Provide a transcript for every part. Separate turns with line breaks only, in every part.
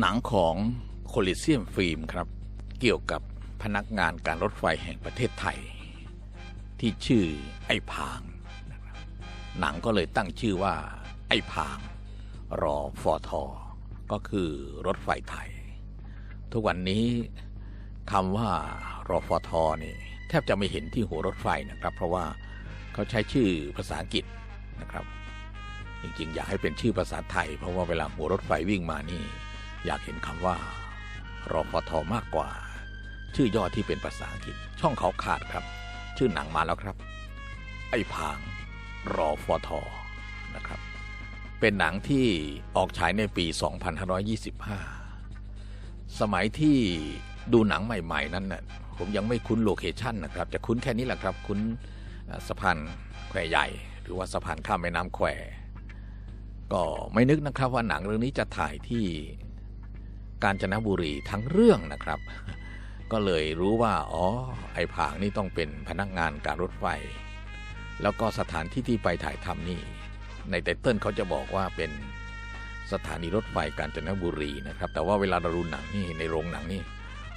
หนังของโคลิเซียมฟิล์มครับ เกี่ยวกับพนักงานการรถไฟแห่งประเทศไทย ที่ชื่อไอ้พาง หนังก็เลยตั้งชื่อว่า ไอ้พาง รอฟอทอก็คือรถไฟไทย ทุกวันนี้คำว่ารอฟอทอนี่แทบจะไม่เห็นที่หัวรถไฟนะครับ เพราะว่าเขาใช้ชื่อภาษาอังกฤษนะครับ จริงๆ อยากให้เป็นชื่อภาษาไทย เพราะว่าเวลาหัวรถไฟวิ่งมานี่ อยากเห็นคำว่ารอฟทมากกว่า ชื่อย่อที่เป็นภาษาอังกฤษช่องเขาขาดครับ ชื่อหนังมาแล้วครับ ไอ้พางรอฟทนะครับ เป็นหนังที่ออกฉายในปี 2525 สมัยที่ดูหนังใหม่ ๆ นั้นน่ะผมยังไม่คุ้นโลเคชันนะครับ จะคุ้นแค่นี้แหละครับ คุ้นสะพานแควใหญ่ หรือว่าสะพานข้ามแม่น้ำแควก็ไม่นึกนะครับว่าหนังเรื่องนี้จะถ่ายที่ กาญจนบุรีทั้งเรื่องนะครับ ก็เลยรู้ว่า อ๋อ ไอ้ผางนี่ต้องเป็นพนักงานการรถไฟ แล้วก็สถานที่ที่ไปถ่ายทำนี่ ในไตเติ้ลเขาจะบอกว่าเป็นสถานีรถไฟกาญจนบุรีนะครับ แต่ว่าเวลาเราดูหนังนี่ในโรงหนังนี่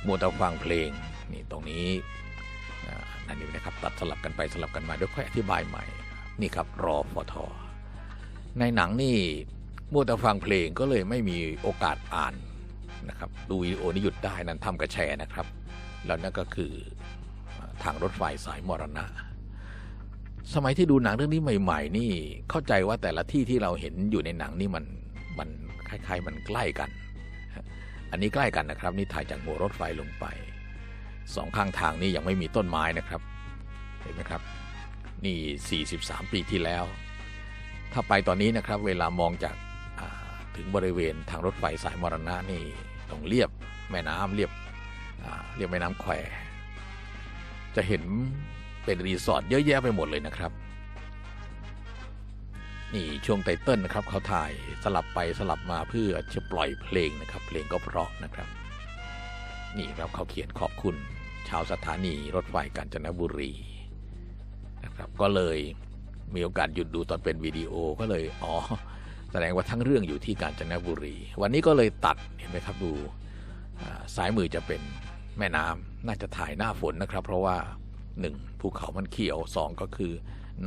มัวแต่ฟังเพลงนี่ตรงนี้นั่นนี่นะครับตัดสลับกันไปสลับกันมาเดี๋ยวค่อยอธิบายใหม่ นี่ครับรอฟอทอในหนังนี่มัวแต่ฟังเพลงก็เลยไม่มีโอกาสอ่าน นะครับ ดูวิดีโอนี้หยุดได้นั้นทำกระแชร์นะครับ แล้วนั่นก็คือทางรถไฟสายมรณะ สมัยที่ดูหนังเรื่องนี้ใหม่ ๆ นี่เข้าใจว่าแต่ละที่ที่เราเห็นอยู่ในหนังนี่มันมันคล้ายๆ มันใกล้กัน อันนี้ใกล้กันนะครับ นี่ถ่ายจากหัวรถไฟลงไปสองข้างทางนี่ยังไม่มีต้นไม้นะครับ เห็นไหมครับ นี่ 43 ปีที่แล้ว ถ้าไปตอนนี้นะครับ เวลามองจากถึงบริเวณทางรถไฟสายมรณะนี่ ตรงเรียบแม่น้ำเรียบเรียบแม่น้ำแควจะเห็นเป็นรีสอร์ทเยอะแยะไปหมดเลยนะครับ นี่ช่วงไตเติ้ลนะครับเขาถ่ายสลับไปสลับมาเพื่อจะปล่อยเพลงนะครับ เพลงก็เพราะนะครับ นี่ครับเขาเขียนขอบคุณ ชาวสถานีรถไฟกาญจนบุรีนะครับ ก็เลยมีโอกาสหยุดดูตอนเป็นวิดีโอก็เลยอ๋อ แสดงว่าทั้งเรื่องอยู่ที่กาญจนบุรี วันนี้ก็เลยตัดเห็นไหมครับดูซ้ายมือจะเป็นแม่น้ำน่าจะถ่ายหน้าฝนนะครับ เพราะว่าหนึ่งภูเขามันเขียวสองก็คือ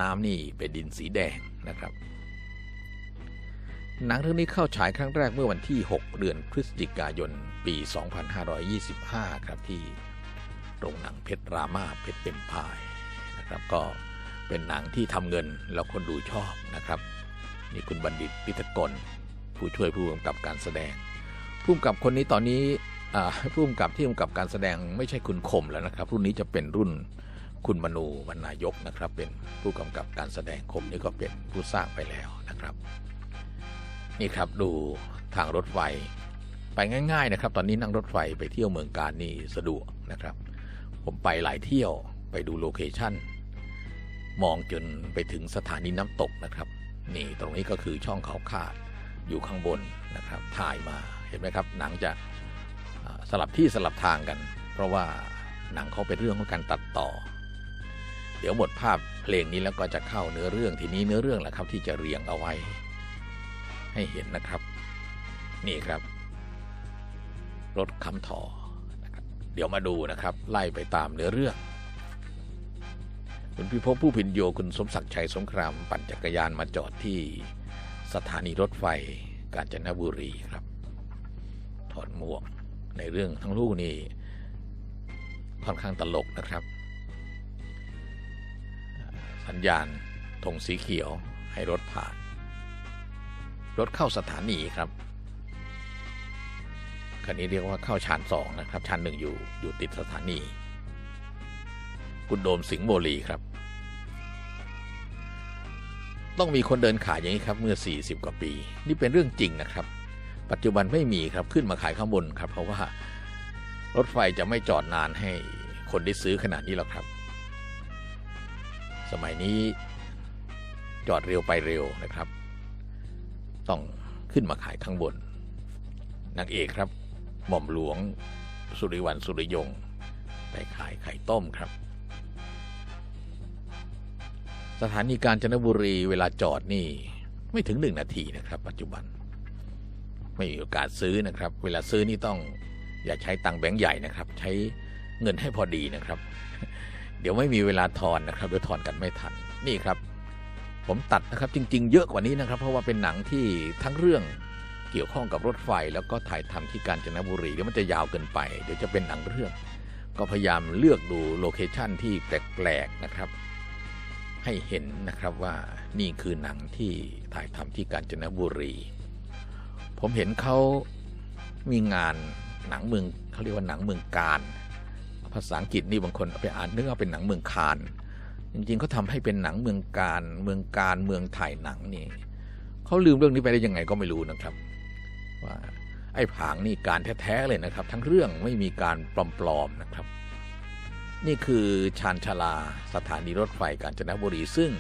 น้ำนี่เป็นดินสีแดงนะครับหนังเรื่องนี้เข้าฉายครั้งแรกเมื่อวันที่ 6 เดือนพฤศจิกายน ปี 2525 ครับที่โรงหนังเพชรรามาเพชรเต็มพายนะครับ ก็เป็นหนังที่ทำเงินแล้วคนดูชอบนะครับ นี่คุณบัณฑิตพิทกลผู้ช่วยผู้กำกับการแสดง ผู้กำกับคนนี้ตอนนี้ผู้กำกับที่กำกับการแสดงไม่ใช่คุณคมแล้วนะครับ รุ่นนี้จะเป็นรุ่นคุณมนูวรรณายกนะครับ เป็นผู้กำกับการแสดงคมนี่ก็เป็นผู้สร้างไปแล้วนะครับ นี่ครับดูทางรถไฟไปง่าย ๆนะครับ ตอนนี้นั่งรถไฟไปเที่ยวเมืองการนี่สะดวกนะครับ ผมไปหลายเที่ยวไปดูโลเคชั่นมองจนไปถึงสถานีน้ำตกนะครับ นี่ตรงนี้ก็คือช่องเขาขาดอยู่ข้างบนนะครับถ่ายมาเห็นไหมครับ หนังจะสลับที่สลับทางกัน เพราะว่าหนังเขาเป็นเรื่องของการตัดต่อ เดี๋ยวหมดภาพเพลงนี้แล้วก็จะเข้าเนื้อเรื่องทีนี้เนื้อเรื่องแหละครับที่จะเรียงเอาไว้ ให้เห็นนะครับ นี่ครับรถคำถอนะครับเดี๋ยวมาดูนะครับ ไล่ไปตามเนื้อเรื่อง คุณพิภพผู้พินโยคุณสมศักดิ์ชัยสงคราม ปั่นจักรยานมาจอดที่สถานีรถไฟกาญจนบุรีครับ ถอดหมวกในเรื่องทั้งลูกนี่ค่อนข้างตลกนะครับ สัญญาณธงสีเขียวให้รถผ่าน รถเข้าสถานีครับคันนี้เรียกว่าเข้าชานสองนะครับชานหนึ่งอยู่อยู่ติดสถานี คุณโดมสิงห์โมลีครับ ต้องมีคนเดินขายอย่างนี้ครับเมื่อ 40 กว่าปี นี่เป็นเรื่องจริงนะครับ ปัจจุบันไม่มีครับขึ้นมาขายข้างบนครับ เพราะว่ารถไฟจะไม่จอดนานให้คนได้ซื้อขนาดนี้หรอกครับ สมัยนี้จอดเร็วไปเร็วนะครับ ต้องขึ้นมาขายข้างบนนางเอกครับ หม่อมหลวง สุริวันสุริยง ไปขายไข่ต้มครับ สถานีกาญจนบุรีเวลาจอดนี่ ไม่ถึงหนึ่งนาทีนะครับ ปัจจุบัน ไม่มีโอกาสซื้อนะครับ เวลาซื้อนี่ต้องอย่าใช้ตังแบงค์ใหญ่นะครับ ใช้เงินให้พอดีนะครับ เดี๋ยวไม่มีเวลาทอนนะครับเดี๋ยวทอนกันไม่ทันนี่ครับ ผมตัดนะครับจริง ๆ เยอะกว่านี้นะครับ เพราะว่าเป็นหนังที่ทั้งเรื่องเกี่ยวข้องกับรถไฟ แล้วก็ถ่ายทำที่กาญจนบุรีเดี๋ยวมันจะยาวเกินไป เดี๋ยวจะเป็นหนังเรื่อง ก็พยายามเลือกดูโลเคชั่นที่แปลกๆนะครับ ให้เห็นนะครับว่านี่คือหนังที่ถ่ายทำที่กาญจนบุรี ผมเห็นเขามีงานหนังเมืองเขาเรียกว่าหนังเมืองการภาษาอังกฤษนี่บางคนเอาไปอ่านนึกว่าเป็นหนังเมืองคานจริงๆเขาทำให้เป็นหนังเมืองการเมืองการเมืองถ่ายหนังนี่เขาลืมเรื่องนี้ไปได้ยังไงก็ไม่รู้นะครับ ว่าไอ้ผางนี่การแท้ๆเลยนะครับ ทั้งเรื่องไม่มีการปลอมๆนะครับ นี่คือชานชาลาสถานีรถไฟกาญจนบุรีซึ่ง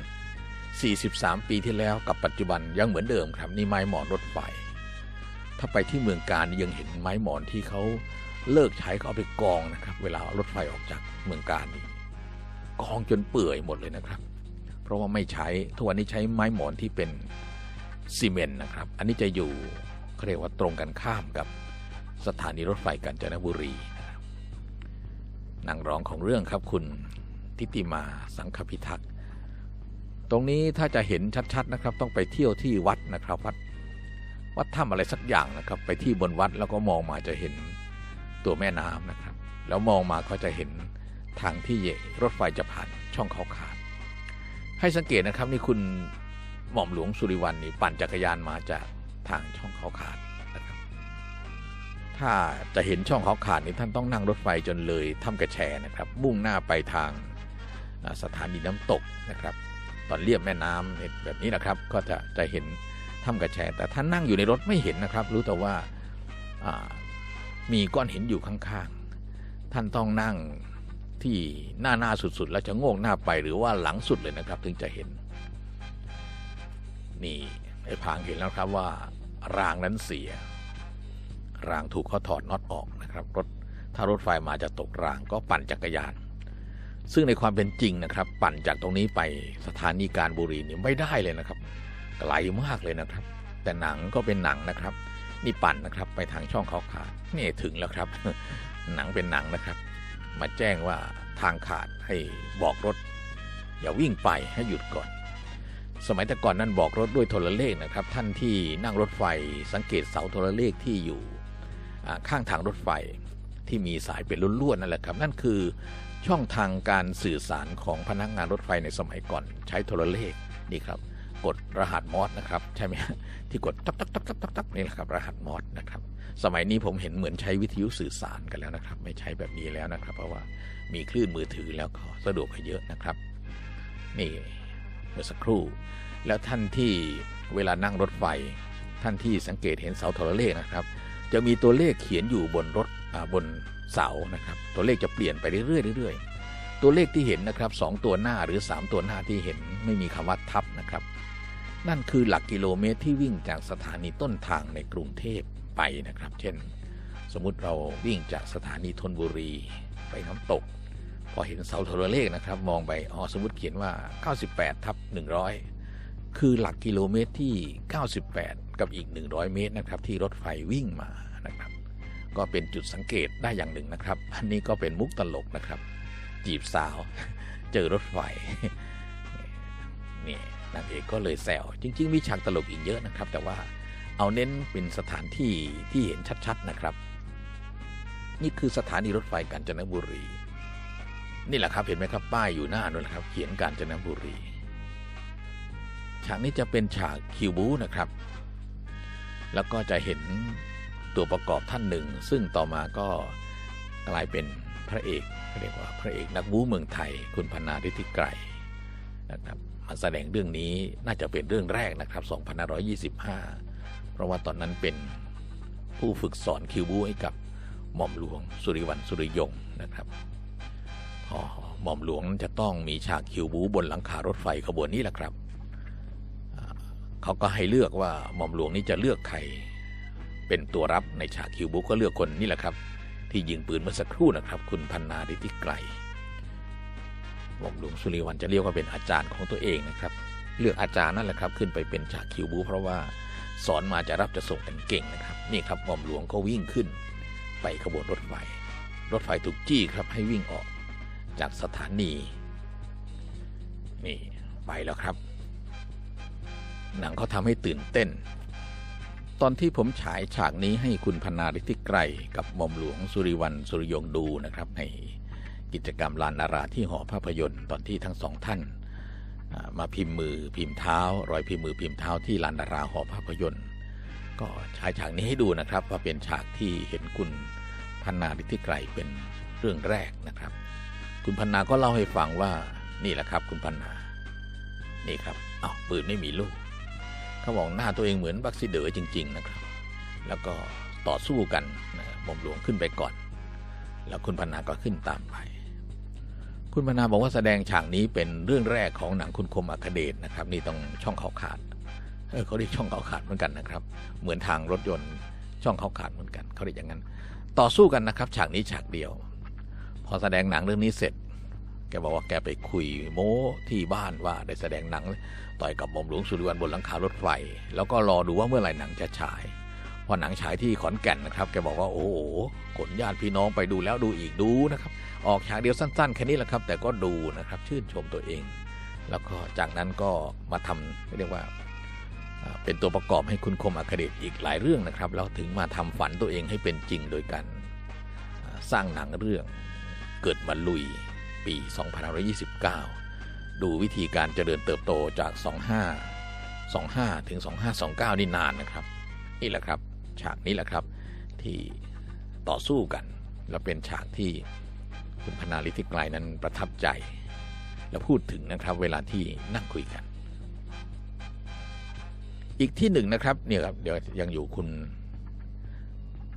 43 ปีที่แล้วกับปัจจุบันยังเหมือนเดิมครับ นี่ไม้หมอนรถไฟ ถ้าไปที่เมืองการยังเห็นไม้หมอนที่เขาเลิกใช้เขาเอาไปกองนะครับ เวลารถไฟออกจากเมืองการนี่กองจนเปื่อยหมดเลยนะครับ เพราะว่าไม่ใช้ทุกวันนี้ใช้ไม้หมอนที่เป็นซีเมนต์นะครับ อันนี้จะอยู่เขาเรียกว่าตรงกันข้ามกับสถานีรถไฟกาญจนบุรี นะครับนางร้องของเรื่องครับคุณทิติมาสังคพิทักษ์ตรงนี้ถ้าจะเห็นชัดๆนะครับ ต้องไปเที่ยวที่วัดนะครับ วัดวัดถ้ำอะไรสักอย่างนะครับ ไปที่บนวัดแล้วก็มองมาจะเห็นตัวแม่น้ำนะครับ แล้วมองมาก็จะเห็นทางที่รถไฟจะผ่านช่องเขาขาด ให้สังเกตนะครับนี่คุณหม่อมหลวงสุริวันนี่ปั่นจักรยานมาจากทางช่องเขาขาด ถ้าจะเห็นช่องเขาขาดนี่ท่านต้องนั่งรถไฟจนเลยถ้ำกระแชนะครับมุ่งหน้าไปทางสถานีน้ำตกนะครับ ตอนเลียบแม่น้ำแบบนี้นะครับ ก็จะจะเห็นถ้ำกระแชแต่ท่านนั่งอยู่ในรถไม่เห็นนะครับ รู้แต่ว่าอ่ามีก้อนหินอยู่ข้างๆ ท่านต้องนั่งที่หน้าหน้าสุดๆ แล้วจะโงกหน้าไปหรือว่าหลังสุดเลยนะครับ ถึงจะเห็น นี่ไอ้พางเห็นแล้วครับว่ารางนั้นเสีย รางถูกเขาถอดน็อตออกนะครับรถถ้ารถไฟมาจะตกรางก็ปั่นจักรยาน ซึ่งในความเป็นจริงนะครับ ปั่นจากตรงนี้ไปสถานีการบุรีนี่ไม่ได้เลยนะครับไกลมากเลยนะครับ แต่หนังก็เป็นหนังนะครับ นี่ปั่นนะครับไปทางช่องเขาขาดนี่ถึงแล้วครับ หนังเป็นหนังนะครับ มาแจ้งว่าทางขาดให้บอกรถ อย่าวิ่งไปให้หยุดก่อน สมัยแต่ก่อนนั้นบอกรถด้วยโทรเลขนะครับ ท่านที่นั่งรถไฟสังเกตเสาโทรเลขที่อยู่ ข้างทางรถไฟที่มีสายเป็นล้วนๆนั่นแหละครับ นั่นคือช่องทางการสื่อสารของพนักงานรถไฟในสมัยก่อน ใช้โทรเลขนี่ครับ กดรหัสมอสนะครับ ใช่ไหมที่กดตับตับตับตับตับตับนี่แหละครับ รหัสมอสนะครับ สมัยนี้ผมเห็นเหมือนใช้วิทยุสื่อสารกันแล้วนะครับ ไม่ใช้แบบนี้แล้วนะครับ เพราะว่ามีคลื่นมือถือแล้วก็สะดวกกว่าเยอะนะครับ นี่เมื่อสักครู่ แล้วท่านที่เวลานั่งรถไฟท่านที่สังเกตเห็นเสาโทรเลขนะครับ จะมีตัวเลขเขียนอยู่บนรถบนเสานะครับ ตัวเลขจะเปลี่ยนไปเรื่อยๆเรื่อยๆตัวเลขที่เห็นนะครับสองตัวหน้าหรือ 3 ตัวหน้าที่เห็นไม่มีคำว่าทับนะครับ นั่นคือหลักกิโลเมตรที่วิ่งจากสถานีต้นทางในกรุงเทพไปนะครับ เช่น สมมุติเราวิ่งจากสถานีธนบุรีไปน้ำตก พอเห็นเสาโทรเลขนะครับ มองไปอ๋อสมมติเขียนว่า 98ทับ100 คือหลักกิโลเมตรที่ 98 กับอีก 100 เมตรนะครับที่รถไฟวิ่งมานะครับ ก็เป็นจุดสังเกตได้อย่างหนึ่งนะครับ อันนี้ก็เป็นมุกตลกนะครับ จีบสาว เจอรถไฟนี่นางเอกก็เลยแซวจริง ๆ มีฉากตลกอีกเยอะนะครับ แต่ว่าเอาเน้นเป็นสถานที่ที่เห็นชัดๆนะครับ นี่คือสถานีรถไฟกาญจนบุรี นี่แหละครับเห็นไหมครับป้ายอยู่หน้านั่นแหละครับ เขียนกาญจนบุรีากนี้จะเป็นฉากคิวบูนะครับ แล้วก็จะเห็นตัวประกอบท่านหนึ่ง ซึ่งต่อมาก็กลายเป็นพระเอกเรียกว่าพระเอกนักบู๊เมืองไทย คุณพนาฤทธิไกรนะครับมาแสดงเรื่องนี้น่าจะเป็นเรื่องแรกนะครับ 2525 เพราะว่าตอนนั้นเป็นผู้ฝึกสอนคิวบูให้กับหม่อมหลวงสุริวัณสุริยงนะครับหม่อมหลวงจะต้องมีฉากคิวบูบนหลังคารถไฟขบวนนี้แหละครับ เขาก็ให้เลือกว่าหม่อมหลวงนี้จะเลือกใคร เป็นตัวรับในฉากคิวบูก็เลือกคนนี่แหละครับ ที่ยิงปืนเมื่อสักครู่นะครับ คุณพันนาดิติไกรหม่อมหลวงสุริวัณจะเรียกว่าเป็นอาจารย์ของตัวเองนะครับ เลือกอาจารย์นั่นแหละครับ ขึ้นไปเป็นฉากคิวบูเพราะว่าสอนมาจะรับจะส่งกันเก่งนะครับ นี่ครับหม่อมหลวงก็วิ่งขึ้น ไปขบวนรถไฟ รถไฟถูกจี้ครับให้วิ่งออกจากสถานี นี่ไปแล้วครับ หนังเขาทำให้ตื่นเต้น ตอนที่ผมฉายฉากนี้ให้คุณพนาฤทธิไกรกับหม่อมหลวงสุริวันสุริยงดูนะครับ ในกิจกรรมลานนาราที่หอภาพยนตร์ ตอนที่ทั้งสองท่าน มาพิมพ์มือพิมพ์เท้า รอยพิมพ์มือพิมพ์เท้าที่ลานนาราหอภาพยนตร์ ก็ฉายฉากนี้ให้ดูนะครับ ว่าเป็นฉากที่เห็นคุณพนนาฤทธิไกรเป็นเรื่องแรกนะครับ คุณพันนาก็เล่าให้ฟังว่านี่แหละครับ คุณพันนา นี่ครับอ้าวปืนไม่มีลูก เขาบอกหน้าตัวเองเหมือนบักซิเดอร์จริง ๆ นะครับ แล้วก็ต่อสู้กันนะหม่อมหลวงขึ้นไปก่อน แล้วคุณพนาก็ขึ้นตามไป คุณพนาบอกว่าแสดงฉากนี้เป็นเรื่องแรกของหนังคุณคมอัคเดชนะครับ นี่ต้องช่องเขาขาดเออเขาเรียกช่องเขาขาดเหมือนกันนะครับ เหมือนทางรถยนต์ช่องเขาขาดเหมือนกันเขาเรียกอย่างนั้น ต่อสู้กันนะครับ ฉากนี้ฉากเดียว พอแสดงหนังเรื่องนี้เสร็จ แกบอกว่าแกไปคุยโม้ที่บ้านว่าได้แสดงหนัง ต่อยกับหม่อมหลวงสุริวันบนหลังคารถไฟ แล้วก็รอดูว่าเมื่อไหร่หนังจะฉายพอหนังฉายที่ขอนแก่นนะครับ แกบอกว่าโอ้โหขนญาติพี่น้องไปดูแล้วดูอีกดูนะครับออกฉากเดียวสั้นๆแค่นี้แหละครับ แต่ก็ดูนะครับชื่นชมตัวเอง แล้วก็จากนั้นก็มาทำเรียกว่าเป็นตัวประกอบให้คุณคมอัคเดชอีกหลายเรื่องนะครับแล้วถึงมาทำฝันตัวเองให้เป็นจริงโดยการสร้างหนังเรื่องเกิดมาลุย ปี 2529 ดูวิธีการเจริญเติบโตจาก 25 25 ถึง 2529 นี่นานนะครับ นี่แหละครับ ฉากนี้แหละครับที่ต่อสู้กัน แล้วเป็นฉากที่คุณพนาลิธิไกรนั้นประทับใจ และพูดถึงนะครับเวลาที่นั่งคุยกัน อีกที่หนึ่งนะครับเนี่ยครับเดี๋ยวยังอยู่คุณ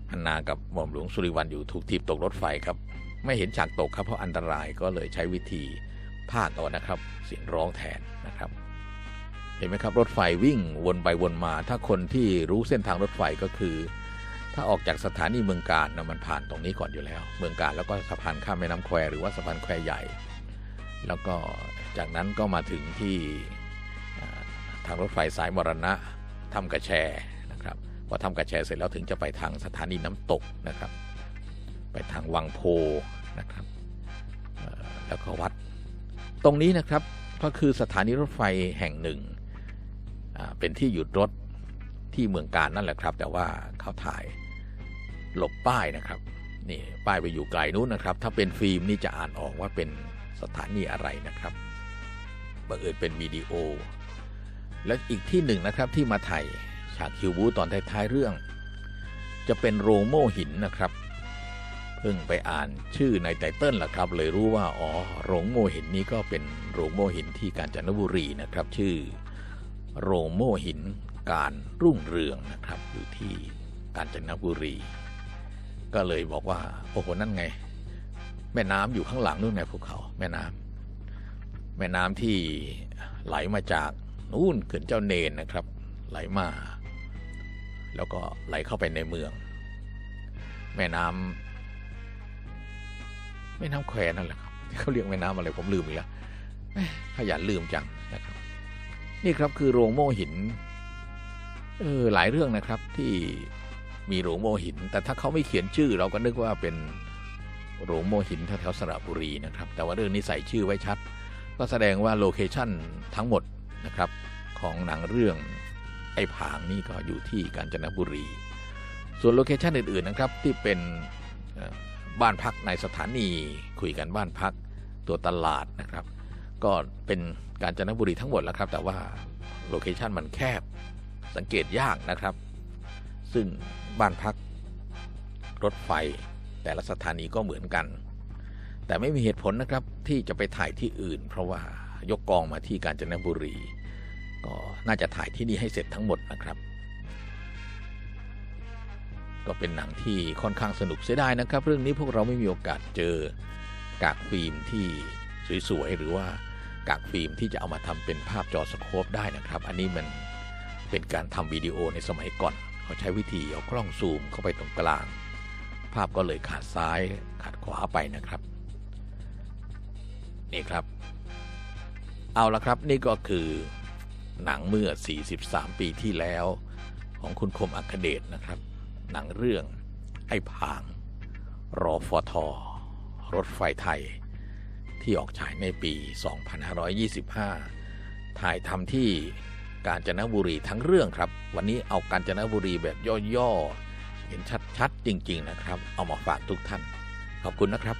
พนากับหม่อมหลวงสุริวันอยู่ถูกทีบตกรถไฟครับ ไม่เห็นฉากตกครับเพราะอันตรายก็เลยใช้วิธีพากเอานะครับ เสียงร้องแทนนะครับ เห็นไหมครับ รถไฟวิ่งวนไปวนมา ถ้าคนที่รู้เส้นทางรถไฟก็คือ ถ้าออกจากสถานีเมืองการนะมันผ่านตรงนี้ก่อนอยู่แล้ว เมืองการแล้วก็สะพานข้ามแม่น้ำแควหรือว่าสะพานแควใหญ่ แล้วก็จากนั้นก็มาถึงที่ทางรถไฟสายมรณะทำกระแชนะครับพอทำกระแชเสร็จแล้วถึงจะไปทางสถานีน้ำตกนะครับ ทางวังโพนะครับแล้วก็วัดตรงนี้นะครับก็คือสถานีรถไฟแห่งหนึ่งเป็นที่หยุดรถที่เมืองการนั่นแหละครับ แต่ว่าเขาถ่ายหลบป้ายนะครับนี่ป้ายไปอยู่ไกลนู้นนะครับ ถ้าเป็นฟิล์มนี่จะอ่านออกว่าเป็นสถานีอะไรนะครับบังเอิญเป็นวิดีโอ และอีกที่หนึ่งนะครับที่มาถ่ายฉากคิวบูตอนท้ายๆเรื่อง จะเป็นโรงโม่หินนะครับ พิ่งไปอ่านชื่อในไตเติ้ลล่ะครับ เลยรู้ว่าอ๋อโรงโม่หินนี้ก็เป็นโรงโม่หินที่กาญจนบุรีนะครับ ชื่อ โรงโม่หินการรุ่งเรืองนะครับ อยู่ที่กาญจนบุรี ก็เลยบอกว่าโอ้โหนั่นไง แม่น้ำอยู่ข้างหลังนู่นไงภูเขา แม่น้ำแม่น้ำที่ไหลมาจากนู่นเขื่อนเจ้าเนนนะครับ ไหลมา แล้วก็ไหลเข้าไปในเมือง แม่น้ำแม่น้ำแควนั่นแหละครับเขาเรียกแม่น้ำอะไรผมลืมอีกแล้วขยันลืมจังนะครับ นี่ครับคือโรงโม่หินเออหลายเรื่องนะครับที่มีโรงโม่หิน แต่ถ้าเขาไม่เขียนชื่อ เราก็นึกว่าเป็นโรงโม่หินแถวสระบุรีนะครับ แต่ว่าเรื่องนี้ใส่ชื่อไว้ชัด ก็แสดงว่าโลเคชั่นทั้งหมดนะครับของหนังเรื่องไอ้ผางนี่ก็อยู่ที่กาญจนบุรี ส่วนโลเคชั่นอื่นๆนะครับที่เป็น บ้านพักในสถานี คุยกันบ้านพักตัวตลาดนะครับ ก็เป็นกาญจนบุรีทั้งหมดแล้วครับ แต่ว่าโลเคชันมันแคบสังเกตยากนะครับ ซึ่งบ้านพักรถไฟแต่ละสถานีก็เหมือนกัน แต่ไม่มีเหตุผลนะครับที่จะไปถ่ายที่อื่น เพราะว่ายกกองมาที่กาญจนบุรี ก็น่าจะถ่ายที่นี่ให้เสร็จทั้งหมดนะครับ ก็เป็นหนังที่ค่อนข้างสนุกเสียดายนะครับ เรื่องนี้พวกเราไม่มีโอกาสเจอกากฟิล์มที่สวยๆหรือว่ากากฟิล์มที่จะเอามาทำเป็นภาพจอสโคปได้นะครับ อันนี้มันเป็นการทำวิดีโอในสมัยก่อนเขาใช้วิธีเอากล้องซูมเข้าไปตรงกลาง ภาพก็เลยขาดซ้ายขาดขวาไปนะครับนี่ครับ เอาละครับนี่ก็คือหนังเมื่อ 43 ปีที่แล้วของคุณคมอัคเดชนะครับ หนังเรื่องไอ้ผาง รอฟอทอรถไฟไทย ที่ออกฉายในปี 2525 ถ่ายทำที่กาญจนบุรีทั้งเรื่องครับ วันนี้เอากาญจนบุรีแบบย่อๆ เห็นชัดๆ จริง ๆ นะครับ เอามาฝากทุกท่าน ขอบคุณนะครับ